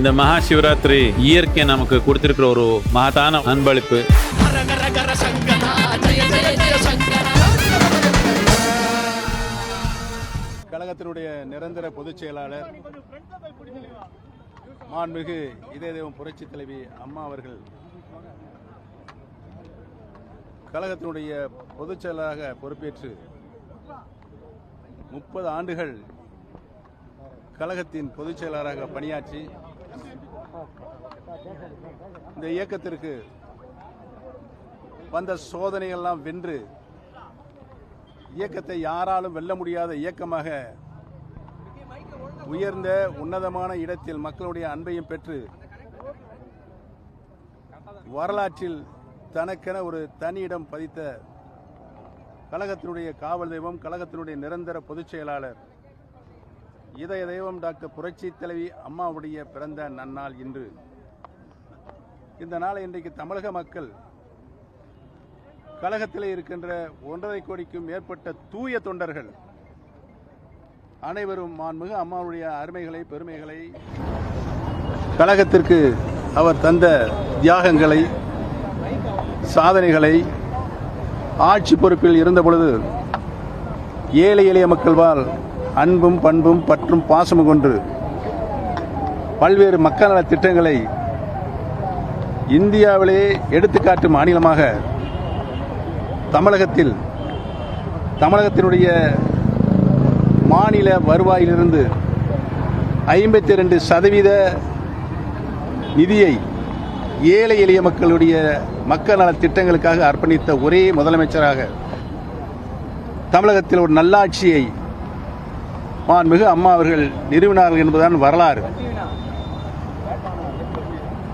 இந்த மகா சிவராத்திரி இயற்கை நமக்கு கொடுத்திருக்கிற ஒரு மகத்தான அன்பளிப்பு. கழகத்தினுடைய நிரந்தர பொதுச் செயலாளர் மாண்புமிகு இதய புரட்சி தலைவி அம்மா அவர்கள் கழகத்தினுடைய பொதுச் செயலாளராக பொறுப்பேற்று முப்பது ஆண்டுகள் கழகத்தின் பொதுச் செயலாளராக பணியாற்றி இந்த இயக்கத்திற்கு வந்த சோதனைகள்லாம் வென்று இயக்கத்தை யாராலும் வெல்ல முடியாத இயக்கமாக உயர்ந்த உன்னதமான இடத்தில் மக்களுடைய அன்பையும் பெற்று வரலாற்றில் தனக்கென ஒரு தனி இடம் பதித்த கழகத்தினுடைய காவல் தெய்வம் கழகத்தினுடைய நிரந்தர பொதுச் செயலாளர் இதய தெய்வம் டாக்டர் புரட்சி தலைவி அம்மாவுடைய பிறந்த நன்னாள் இன்று இந்த நாளை இன்றைக்கு தமிழக மக்கள் கழகத்தில் இருக்கின்ற ஒன்றரை கோடிக்கும் மேற்பட்ட தூய தொண்டர்கள் அனைவரும் மாண்புமிகு அம்மாவுடைய அருமைகளை பெருமைகளை கழகத்திற்கு அவர் தந்த தியாகங்களை சாதனைகளை ஆட்சி பொறுப்பில் இருந்த பொழுது ஏழை எளிய மக்கள் வாழ் அன்பும் பண்பும் பற்றும் பாசமும் கொண்டு பல்வேறு மக்கள் நல திட்டங்களை இந்தியாவிலே எடுத்துக்காட்டும் மாநிலமாக தமிழகத்தில் தமிழகத்தினுடைய மாநில வருவாயிலிருந்து ஐம்பத்தி ரெண்டு சதவீத நிதியை ஏழை எளிய மக்களுடைய மக்கள் நலத் திட்டங்களுக்காக அர்ப்பணித்த ஒரே முதலமைச்சராக தமிழகத்தில் ஒரு நல்லாட்சியை மாண்புமிகு அம்மா அவர்கள் நிறுவினார்கள் என்பதுதான் வரலாறு.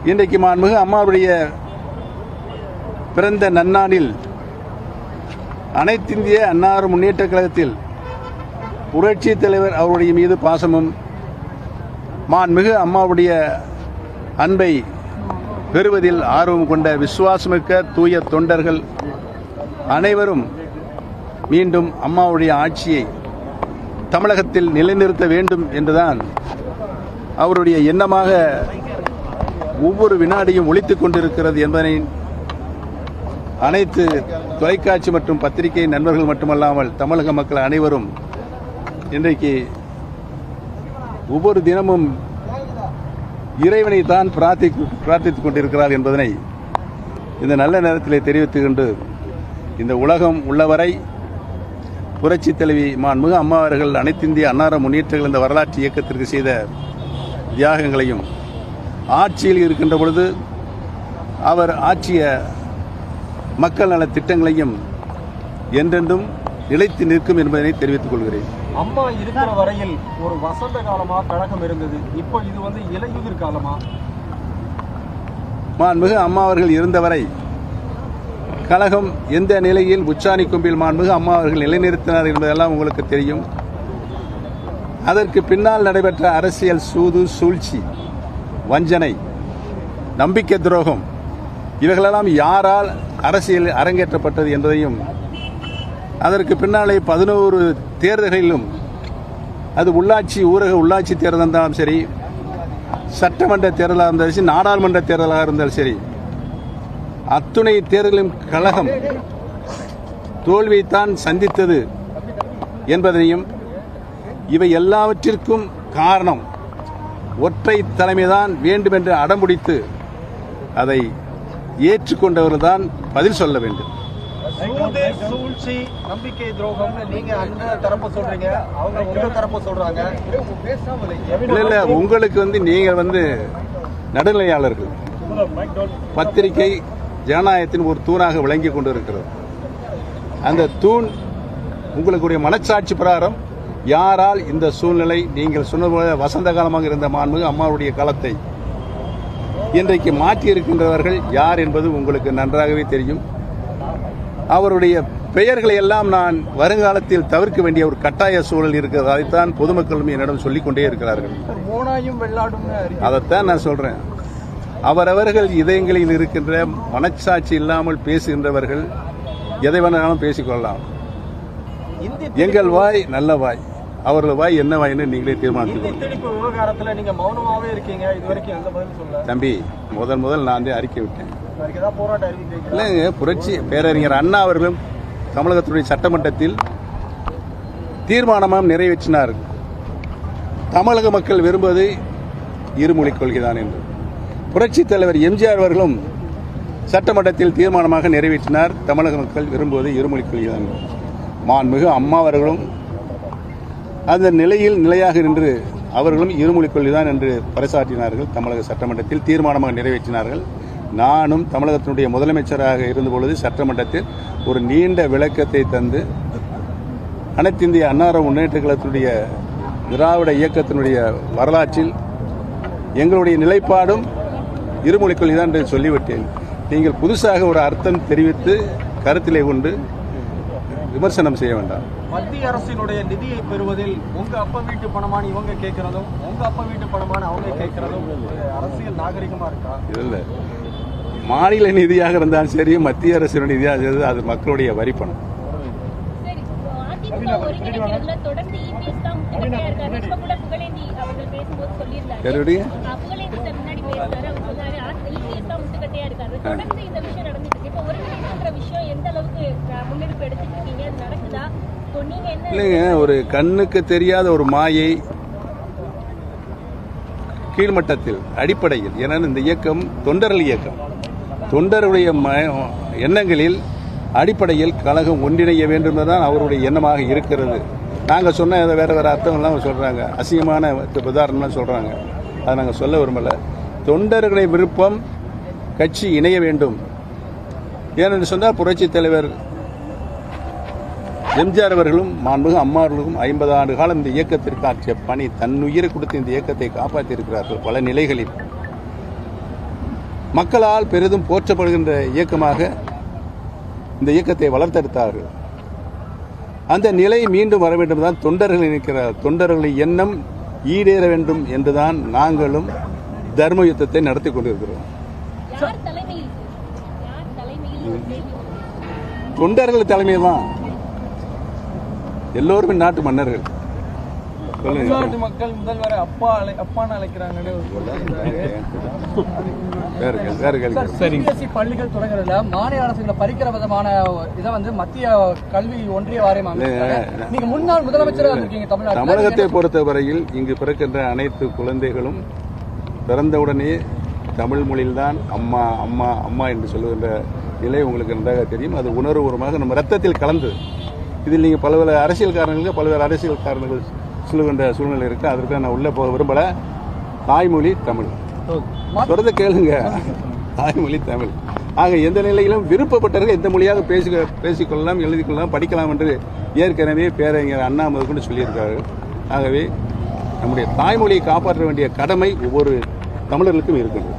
இன்றைக்கு மாண்புமிகு அம்மாவுடைய பிறந்த நன்னாளில் அனைத்திந்திய அன்னார் முன்னேற்ற கழகத்தில் புரட்சி தலைவர் அவருடைய மீது பாசமும் மாண்புமிகு அம்மாவுடைய அன்பை பெறுவதில் ஆர்வம் கொண்ட விசுவாசமிக்க தூய தொண்டர்கள் அனைவரும் மீண்டும் அம்மாவுடைய ஆட்சியை தமிழகத்தில் நிலைநிறுத்த வேண்டும் என்றுதான் அவருடைய எண்ணமாக ஒவ்வொரு வினாடியும் ஒழித்துக் கொண்டிருக்கிறது என்பதனை அனைத்து தொலைக்காட்சி மற்றும் பத்திரிகை நண்பர்கள் மட்டுமல்லாமல் தமிழக மக்கள் அனைவரும் இன்றைக்கு ஒவ்வொரு தினமும் இறைவனை தான் பிரார்த்தி பிரார்த்தித்துக் கொண்டிருக்கிறார் என்பதனை இந்த நல்ல நேரத்திலே தெரிவித்துக் கொண்டு இந்த உலகம் உள்ளவரை புரட்சி தலைவி மாண்புமிகு அம்மா அவர்கள் அனைத்திந்திய அன்னார முன்னேற்றங்கள் இந்த வரலாற்று இயக்கத்திற்கு செய்த தியாகங்களையும் ஆட்சியில் இருக்கின்ற பொழுது அவர் ஆட்சிய மக்கள் நல திட்டங்களையும் என்றென்றும் நிலைத்து நிற்கும் என்பதனை தெரிவித்துக் கொள்கிறேன். அம்மா இருக்கிற வரையில் ஒரு வசந்த காலமா கழகம் இருந்தது. இப்போ இது வந்து இலையுதிர் காலமா? மாண்புமிகு அம்மா அவர்கள் இருந்தவரை கழகம் எந்த நிலையில் உச்சாணி கொம்பில் மாண்புமிகு அம்மா அவர்கள் நிலைநிறுத்தினார் என்பதெல்லாம் உங்களுக்கு தெரியும். அதற்கு பின்னால் நடைபெற்ற அரசியல் சூது சூழ்ச்சி வஞ்சனை நம்பிக்கை துரோகம் இவைகளெல்லாம் யாரால் அரசியல் அரங்கேற்றப்பட்டது என்பதையும் அதற்கு பின்னாலே பதினோரு தேர்தல்களிலும் அது உள்ளாட்சி ஊரக உள்ளாட்சி தேர்தல் இருந்தாலும் சரி சட்டமன்ற தேர்தலாக இருந்தாலும் சரி நாடாளுமன்ற தேர்தலாக இருந்தாலும் சரி அத்துணை தேர்தலும் கழகம் தோல்வியைத்தான் சந்தித்தது என்பதனையும் இவை எல்லாவற்றிற்கும் காரணம் ஒற்றை தலைமைதான் வேண்டுமென்று அடம்பிடித்து அதை ஏற்றுக்கொண்டவர்தான் பதில் சொல்ல வேண்டும். சூழ்ச்சி நம்பிக்கை துரோகம்னு நீங்க அந்த தரப்ப சொல்றீங்க. அவங்க உங்க தரப்ப சொல்றாங்க. இல்ல இல்ல உங்களுக்கு வந்து நீங்க வந்து நடுநிலையாளர்கள். பத்திரிகை ஜனநாயகத்தின் ஒரு தூணாக விளங்கி கொண்டிருக்கிறது. அந்த தூண் உங்களுடைய மனச்சாட்சி பிரகாரம் யாரால் இந்த சூழ்நிலை நீங்கள் சொன்னது போல வசந்த காலமாக இருந்த மாண்புமிகு அம்மாவுடைய காலத்தை இன்றைக்கு மாற்றி இருக்கின்றவர்கள் யார் என்பது உங்களுக்கு நன்றாகவே தெரியும். அவருடைய பெயர்களை எல்லாம் நான் வருங்காலத்தில் தவிர்க்க வேண்டிய ஒரு கட்டாய சூழல் இருக்கிறது. அதைத்தான் பொதுமக்களும் என்னிடம் சொல்லிக் கொண்டே இருக்கிறார்கள் அதைத்தான் நான் சொல்றேன். அவரவர்கள் இதயங்களில் இருக்கின்ற மனச்சாட்சி இல்லாமல் பேசுகின்றவர்கள் எதை வேணாலும் பேசிக்கொள்ளலாம். எங்கள் வாய் நல்ல வாய். அவர்கள் வாய் என்ன வாயின்னு நீங்களே சொல்ல தம்பி முதல் முதல் நான் வந்து அறிக்கை விட்டேன். இல்லைங்க புரட்சி பேரறிஞர் அண்ணா அவர்களும் தமிழகத்துடைய சட்டமன்றத்தில் தீர்மானமாக நிறைவேற்றினார். தமிழக மக்கள் விரும்புவது இருமொழிக் கொள்கைதான் என்று. புரட்சி தலைவர் எம்ஜிஆர் அவர்களும் சட்டமன்றத்தில் தீர்மானமாக நிறைவேற்றினார். தமிழக மக்கள் விரும்புவது இருமொழிக் கொள்கைதான் என்று. மாண்புமிகு அம்மா அவர்களும் அந்த நிலையில் நிலையாக நின்று அவர்களும் இருமொழிக் கொள்கைதான் என்று பறைசாற்றினார்கள். தமிழக சட்டமன்றத்தில் தீர்மானமாக நிறைவேற்றினார்கள். நானும் தமிழகத்தினுடைய முதலமைச்சராக இருந்தபொழுது சட்டமன்றத்தில் ஒரு நீண்ட விளக்கத்தை தந்து அனைத்து இந்திய அன்னார முன்னேற்ற கழகத்தினுடைய திராவிட இயக்கத்தினுடைய வரலாற்றில் எங்களுடைய நிலைப்பாடும் இருமொழிக் கொள்கைதான் என்று சொல்லிவிட்டேன். நீங்கள் புதுசாக ஒரு அர்த்தம் தெரிவித்து கருத்திலே கொண்டு விமர்சனம் செய்ய வேண்டாம். மத்திய அரசினுடைய நிதியை பெறுவதில் உங்க அப்பா வீட்டு பணமான இவங்க கேட்கறதும் உங்க அப்பா வீட்டு பணமான அவங்க கேட்கறதும் அரசியல் நாகரிகமா இருக்கா? இதில் மாநில நிதியாக இருந்தாலும் சரி மத்திய அரசினுடைய நிதியாக இருந்தாலும் அது மக்களுடைய வரி பணம். தொடர்ந்து இருக்காரு. தொடர்ந்து இந்த விஷயம் நடந்துட்டு இருக்கு. இப்போ ஒருங்கிணைப்புன்ற விஷயம் எந்த அளவுக்கு அஹ், முன்னெடுப்பு எடுத்துட்டு இருக்கீங்க? அது நடக்குதா? இல்லைங்க ஒரு கண்ணுக்கு தெரியாத ஒரு மாயை கீழ்மட்டத்தில் அடிப்படையில் ஏன்னா இந்த இயக்கம் தொண்டர்கள் இயக்கம். தொண்டருடைய எண்ணங்களில் அடிப்படையில் கழகம் ஒன்றிணைய வேண்டும் என்பதுதான் அவருடைய எண்ணமாக இருக்கிறது. நாங்கள் சொன்ன வேற வேற அர்த்தங்கள்லாம் சொல்றாங்க. அசிங்கமான உதாரணம்லாம் சொல்றாங்க. அதை நாங்கள் சொல்ல விரும்பல. தொண்டர்களுடைய விருப்பம் கட்சி இணைய வேண்டும். ஏனென்று சொன்னால் புரட்சித் தலைவர் எம்ஜிஆர் அவர்களும் மாண்புமிகு அம்மா அவர்களும் ஐம்பது ஆண்டு காலம் இந்த இயக்கத்திற்கு ஆற்றிய பணி தன்னுயிரை கொடுத்து இந்த இயக்கத்தை காப்பாற்றியிருக்கிறார்கள் பல நிலைகளில். மக்களால் பெரிதும் போற்றப்படுகின்ற இயக்கமாக இந்த இயக்கத்தை வளர்த்தெடுத்தார்கள். அந்த நிலை மீண்டும் வர வேண்டும் தான் தொண்டர்கள் நினைக்கிறார். தொண்டர்களின் எண்ணம் ஈடேற வேண்டும் என்றுதான் நாங்களும் தர்ம யுத்தத்தை நடத்தி கொண்டிருக்கிறோம். தொண்டர்கள் தலைமையில்? தான் எல்லோருமே நாட்டு மன்னர்கள். தமிழ்நாட்டு மக்கள் முதல்வரை அப்பா அழை அப்பான்னு சிபிஎஸ்இ பள்ளிகள் தொடங்குறதுல மாநில பறிக்கிற விதமான இதை வந்து மத்திய கல்வி ஒன்றிய வாரியம். நீங்க முன்னாள் முதலமைச்சரா இருந்திருக்கீங்க தமிழ்நாட்டில். தமிழகத்தை பொறுத்தவரையில் இங்கு பிறக்கின்ற அனைத்து குழந்தைகளும் பிறந்தவுடனே தமிழ் மொழியில்தான் அம்மா அம்மா அம்மா என்று சொல்லுகின்ற நிலை உங்களுக்கு நன்றாக தெரியும். அது உணர்வுபூர்வமாக நம்ம ரத்தத்தில் கலந்தது. இதில் நீங்கள் பல்வேறு அரசியல் காரணங்களுக்கு பல்வேறு அரசியல் காரணங்கள் சொல்லுகின்ற சூழ்நிலை இருக்கு அதற்கு நான் உள்ள போக விரும்பல. தாய்மொழி தமிழ். சொல்றதை கேளுங்க. தாய்மொழி தமிழ். ஆக எந்த நிலையிலும் விருப்பப்பட்டவர்கள் எந்த மொழியாக பேசி பேசிக்கொள்ளலாம் எழுதிக் கொள்ளலாம் படிக்கலாம் என்று ஏற்கனவே பேரறிஞர் அண்ணா முதற்கொண்டு சொல்லியிருக்கிறார்கள் ஆகவே நம்முடைய தாய்மொழியை காப்பாற்ற வேண்டிய கடமை ஒவ்வொரு தமிழர்களுக்கும் இருக்கிறது